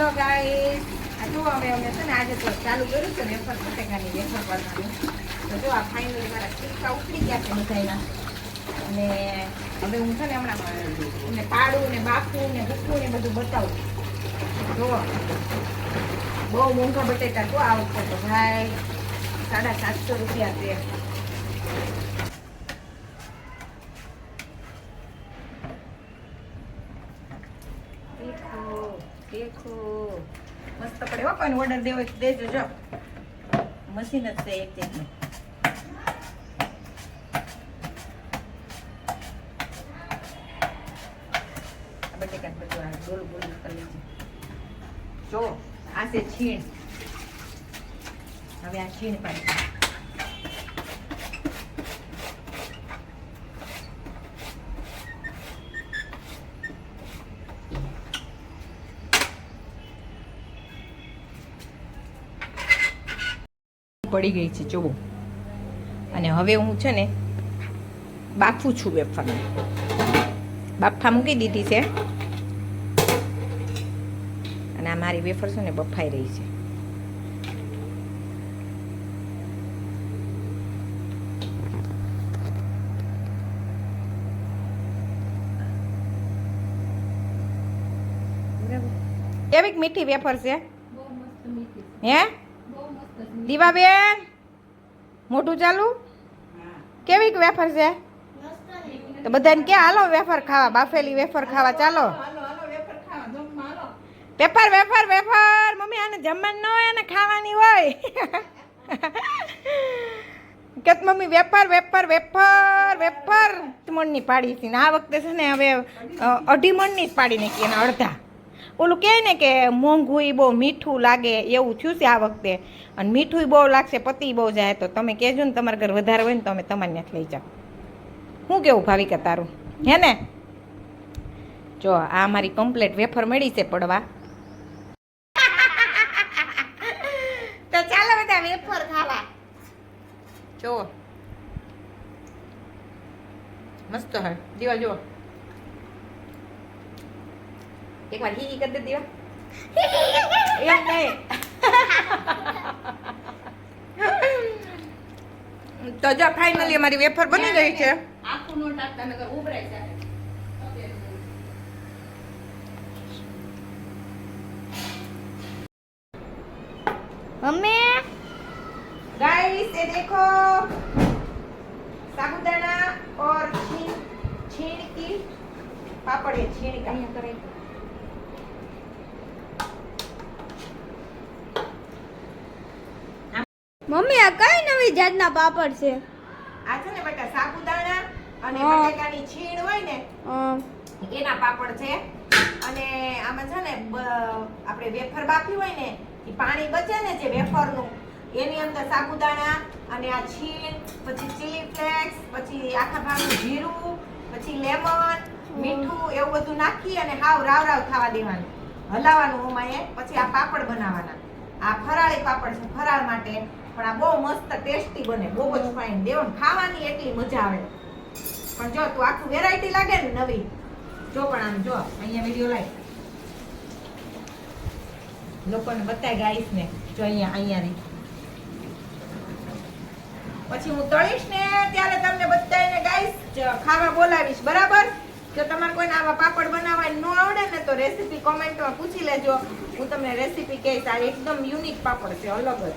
Hello guys. આ જો હવે અમે છે ને આજે તો ચાલુ કર્યું છે વેફર બટેકાની વેફર કરવાનું તો જો આ ફાઇનલી મારા ટીકા ઉતરી ગયા છે બધાયના. અને હવે હું છે ને હમણાં એને પાડું ને બાફું ને ભૂકું ને બધું બતાવું. જો, બહુ મોંઘા બટેટા તો આ વખતે તો ભાઈ, સાડા સાતસો રૂપિયા છે. દેખો. મસ્ત પડે હો કોઈને ઓર્ડર દેવો દેજો, જો. મશીન જ છે એક જાતનું આ ગોલ ગોલ કરી જો, આ છે છીણ. હવે આ છીણ પાડી. પડી ગઈ છે જુઓ. અને હવે હું છે ને બાફું છું વેફરને. બાફા મૂકી દીધી છે. અને આ મારી વેફર છે ને બફાઈ રહી છે. કેવીક મીઠી વેફર છે. હે? દીવાબેન મોટું ચાલુ? કેવીક વેફર છે? તો બધાને કે હાલો વેફર ખાવા બાફેલી વેફર ખાવા ચાલો. વેફર વેફર વેફર મમ્મી આને જમવાનું ન હોય ને ખાવાની હોય. કે mummy wafer wafer wafer wafer. મણની પાડી હતી ને. આ વખતે છે ને હવે અઢી મણની જ પાડી નાખી એના અડધા. ઓલું કહે ને કે મોંઘું એ બહુ મીઠું લાગે એવું થયું છે આ વખતે. અને મીઠું બહુ લાગશે પતિ બહુ જાય તો તમે કહેજો ને તમારા ઘર વધારે હોય ને તો અમે તમારે ત્યાં લઈ જાઓ. હું કેવું ભાવિકા તારું? હે ને? જો આ મારી કમ્પ્લેટ વેફર મળી છે પડવા. તો ચાલો બધા વેફર ખાવા. જો મસ્ત હે. દિવાલ જો એક વાર હી હી કરી દે દિવા એમ નહીં તો જો ફાઇનલી અમારી વેફર બની ગઈ છે આખું નો ટાકતા નગર ઉભરાઈ જાય મમ્મી गाइस ये देखो साबुदाना और छीन छीन की पापड़ है छीन का મમ્મી આ કઈ નવી જાતના પાપડ છે? આ છે ને બેટા સાબુદાણા અને. બટેકાની છીણ હોય ને એના પાપડ છે. અને આમાં છે ને આપણે વેફર બાફી હોય ને એ પાણી બચે ને જે વેફરનું એની અંદર સાબુદાણા અને આ છીણ પછી ચીલી ફ્લેક્સ પછી આખા ભાગનું જીરું પછી લેમન મીઠું એવું બધું નાખી અને હાવ રાવ રાવ થવા દેવાનું. હલાવવાનું ઓમાં એ પછી આ પાપડ બનાવવાના. આ ફરાળી પાપડ છે ફરાળ માટે. પણ આ બહુ મસ્ત ટેસ્ટી બને બહુ જ ફાઇન દેવન ખાવાની એટલી મજા આવે. પણ જો તું આખું વેરાયટી લાગે ને નવી જો પણ આમ જો અહીંયા વીડિયો લાય. લોકોને બતાય ગાઈશ ને જો અહીંયા અહીંયા રહી પછી હું તળીશ ને ત્યારે તમને બધાને ગાઈશ ખાવા બોલાવીશ બરાબર? જો તમારે કોઈને આવા પાપડ બનાવવા ન આવડે ને તો રેસીપી કોમેન્ટમાં પૂછી લેજો. હું તમને રેસીપી કહીશ. આ એકદમ યુનિક પાપડ છે, અલગ જ.